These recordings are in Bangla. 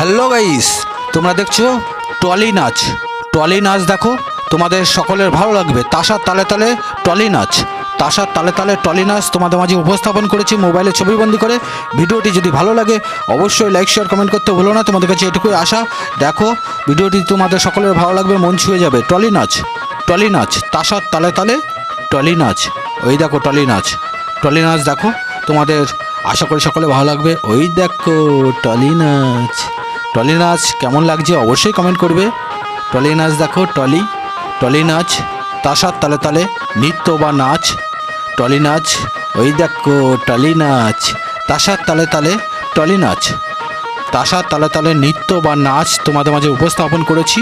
হ্যালো গাইস তোমরা দেখছ? টলি নাচ। টলি নাচ দেখো, তোমাদের সকলের ভালো লাগবে। তাসার তালে তালে টলি নাচ। তাসার তালে তালে টলি নাচ তোমাদের মাঝে উপস্থাপন করেছি, মোবাইলে ছবিবন্দি করে। ভিডিওটি যদি ভালো লাগে, অবশ্যই লাইক শেয়ার কমেন্ট করতে ভুলো না। তোমাদের কাছে এটুকুই আশা। দেখো, ভিডিওটি তোমাদের সকলের ভালো লাগবে, মন ছুঁয়ে যাবে। টলি নাচ। টলি নাচ। তাসার তালে তালে টলি নাচ। ওই দেখো, টলি নাচ। টলি নাচ দেখো, তোমাদের আশা করি সকলে ভালো লাগবে। ওই দেখো, টলি নাচ। টলি নাচ কেমন লাগছে অবশ্যই কমেন্ট করবে। টলি নাচ দেখো, টলি টলি নাচ, তাসার তালে তালে, নৃত্য বা নাচ। টলি নাচ, ওই দেখো, টলি নাচ, তাসার তালে তালে, টলি নাচ। তাসার তালে তালে, নৃত্য বা নাচ তোমাদের মাঝে উপস্থাপন করেছি।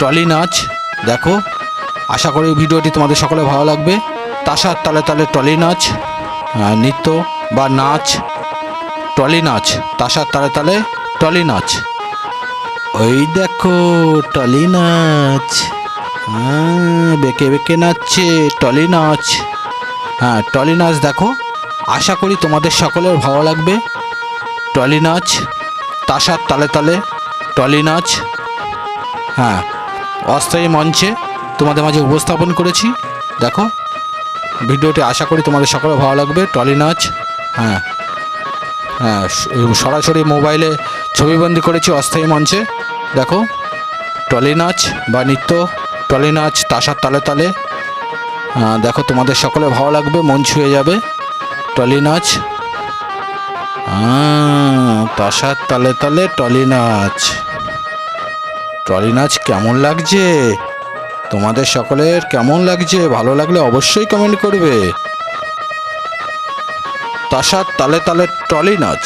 টলি নাচ, দেখো, আশা করি ভিডিওটি তোমাদের সকলে ভালো লাগবে। তাসার তালে তালে, টলি নাচ নৃত্য বা নাচ, টলি নাচ, তাসার তালে তালে টলি নাচ। ওই দেখো টলি নাচ। হ্যাঁ, বেঁকে বেঁকে নাচছে টলি নাচ। হ্যাঁ টলি নাচ দেখো। আশা করি তোমাদের সকলের ভালো লাগবে। টলি নাচ তাসার তালে তালে টলি নাচ। হ্যাঁ অস্থায়ী মঞ্চে তোমাদের মাঝে উপস্থাপন করেছি। দেখো ভিডিওটি আশা করি তোমাদের সকলে ভালো লাগবে। টলি নাচ হ্যাঁ। সরাসরি মোবাইলে ছবিবন্দি করেছি অস্থায়ী মঞ্চে। দেখো টলি নাচ বা নৃত্য টলি নাচ তাসার তালে তালে। হ্যাঁ, দেখো তোমাদের সকলে ভালো লাগবে মন ছুঁয়ে যাবে। টলি নাচ। তাসার তালে তালে টলি নাচ। টলি নাচ কেমন লাগছে? তোমাদের সকলের কেমন লাগছে? ভালো লাগলে অবশ্যই কমেন্ট করবে। তাসার তালে তালে টলি নাচ।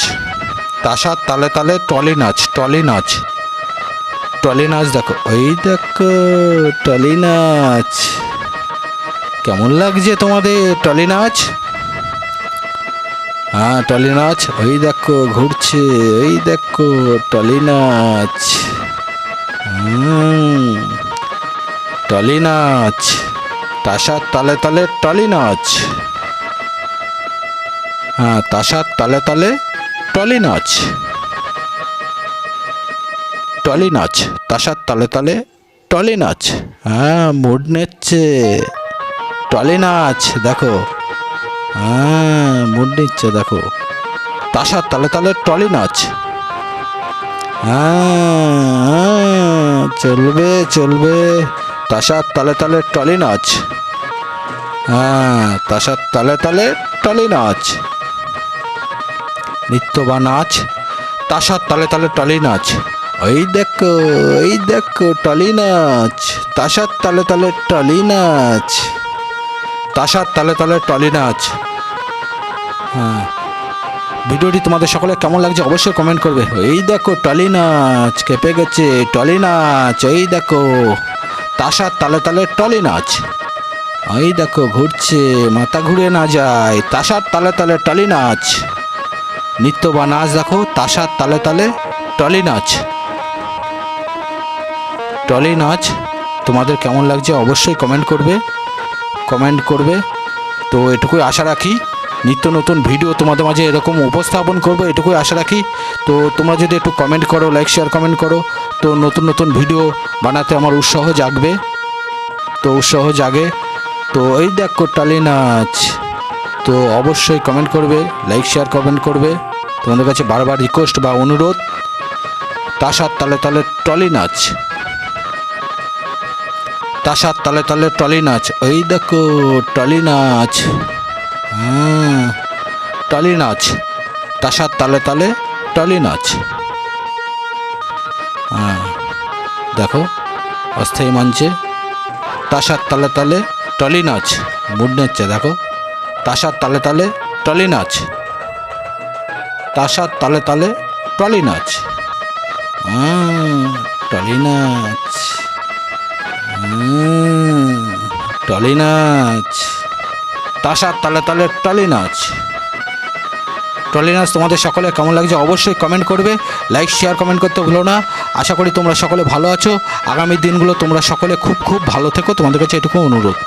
তাসার তালে তালে টলি নাচ টলি নাচ। টলি নাচ দেখো, ওই দেখো টলি নাচ। কেমন লাগছে তোমাদের টলি নাচ? হ্যাঁ টলি নাচ, ওই দেখো, ঘুরছে, ওই দেখো টলি নাচ। টলি নাচ। তাসার তালে তালে টলি নাচ। তাসার তালে তালে টলি নাচ। টলি নাচ তাসার তালে তালে টলি নাচ। হ্যাঁ মুড নিচ্ছে। টলি নাচ, দেখো। হ্যাঁ মুড নিচ্ছে, দেখো। তাসার তালে তালে টলি নাচ। হ্যাঁ চলবে চলবে। তাসার তালে তালে টলি নাচ। হ্যাঁ তাসার তালে তালে টলি নাচ। নৃত্য বা নাচ তাসার তালে তালে টলি নাচ। ওই দেখো ওই দেখো, টলি নাচ তাসার তালে তালে টলি নাচ। তাসার তালে তালে টলি নাচ। হ্যাঁ। ভিডিওটি তোমাদের সকলে কেমন লাগছে অবশ্যই কমেন্ট করবে। এই দেখো, টলি নাচ কেঁপে গেছে, টলি নাচ, এই দেখো তাসার তালে তালে টলি নাচ। এই দেখো, ঘুরছে, মাথা ঘুরে না যায় তাসার তালে তালে টলি নাচ। নৃত্য বা নাচ দেখো তাসার তালে তালে টলি নাচ। টলি নাচ, তোমাদের কেমন লাগছে অবশ্যই কমেন্ট করবে। কমেন্ট করবে। তো এটুকুই আশা রাখি, নিত্য নতুন ভিডিও তোমাদের মাঝে এরকম উপস্থাপন করব, এটুকুই আশা রাখি। তো তোমরা যদি একটু কমেন্ট করো লাইক শেয়ার কমেন্ট করো, তো নতুন নতুন ভিডিও বানাতে আমার উৎসাহ জাগবে। তো উৎসাহ জাগে। তো এই দেখো টালি নাচ। তো অবশ্যই কমেন্ট করবে লাইক শেয়ার কমেন্ট করবে। তোমাদের কাছে বারবার রিকোয়েস্ট বা অনুরোধ। তাসার তালে তালে টলি নাচ। তাসার তালে তালে টলি নাচ। ওই দেখো টলি নাচ। হ্যাঁ টলি নাচ। তাসার তালে তালে টলি নাচ। হ্যাঁ দেখো, অস্থায়ী মঞ্চে তাসার তালে তালে টলি নাচ। মুড নিচ্ছে, দেখো। তাসার তালে তালে টলি নাচ। তাসার তালে তালে টলি নাচ। টলি নাচ। টলি নাচ। তাসার তালে তালে টলি নাচ। টলি নাচ তোমাদের সকলে কেমন লাগছে অবশ্যই কমেন্ট করবে। লাইক শেয়ার কমেন্ট করতে ভুলো না। আশা করি তোমরা সকলে ভালো আছো। আগামী দিনগুলো তোমরা সকলে খুব খুব ভালো থেকো। তোমাদের কাছে এটুকু অনুরোধ।